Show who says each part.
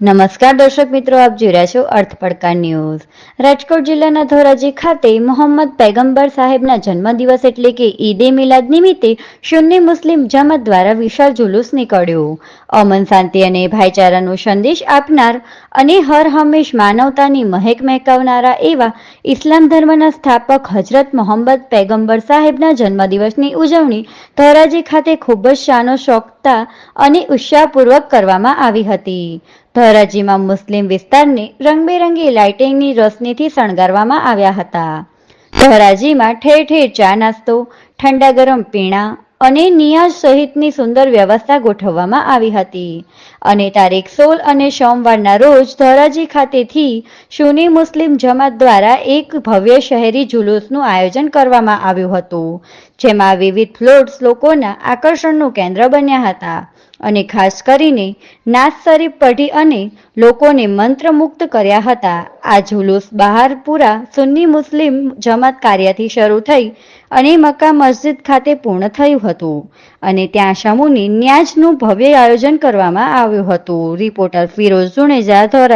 Speaker 1: નમસ્કાર દર્શક મિત્રો, આપ જોઈ રહ્યા છો અર્થ પડકાર ન્યૂઝ. રાજકોટ જિલ્લાના ધોરાજી ખાતે મોહમ્મદ પૈગંબર સાહેબના જન્મદિવસ એટલે કે ઈદે મિલાદ નિમિત્તે સુન્ની મુસ્લિમ જમાત દ્વારા વિશાળ જુલુસ નીકળ્યો. અમન શાંતિ અને ભાઈચારાનો સંદેશ આપનાર અને હર હંમેશ માનવતાની મહેક મહેકાવનારા એવા ઇસ્લામ ધર્મના સ્થાપક હજરત મોહમ્મદ પૈગંબર સાહેબના જન્મદિવસની ઉજવણી ધોરાજી ખાતે ખૂબ જ શાનો શોખતા અને ઉત્સાહપૂર્વક કરવામાં આવી હતી. ધોરાજીમાં મુસ્લિમ વિસ્તારને રંગબેરંગી લાઇટિંગની રોશનીથી શણગારવામાં આવ્યા હતા. ધોરાજીમાં ઠેર ઠેર ચા નાસ્તો, ઠંડા ગરમ પીણા અને નિયાઝ સહિતની સુંદર વ્યવસ્થા ગોઠવવામાં આવી હતી. અને તારીખ સોળ અને સોમવારના રોજ ધોરાજી ખાતેથી સુની મુસ્લિમ જમાત દ્વારા એક ભવ્ય શહેરી જુલુસનું આયોજન કરવામાં આવ્યું હતું, જેમાં વિવિધ ફ્લોટ્સ લોકોના આકર્ષણનું કેન્દ્ર બન્યા હતા. અને ખાસ કરીને નાથ શરીફ પઢી અને લોકોને મંત્રમુગ્ધ કર્યા હતા. આ જુલુસ બહારપુરા સુન્ની મુસ્લિમ જમાત કાર્યથી શરૂ થઈ અને મક્કા મસ્જિદ ખાતે પૂર્ણ થયું હતું અને ત્યાં સમૂહની ન્યાજનું ભવ્ય આયોજન કરવામાં આવ્યું હતું. રિપોર્ટર ફિરોઝ જુણેજા ધોરા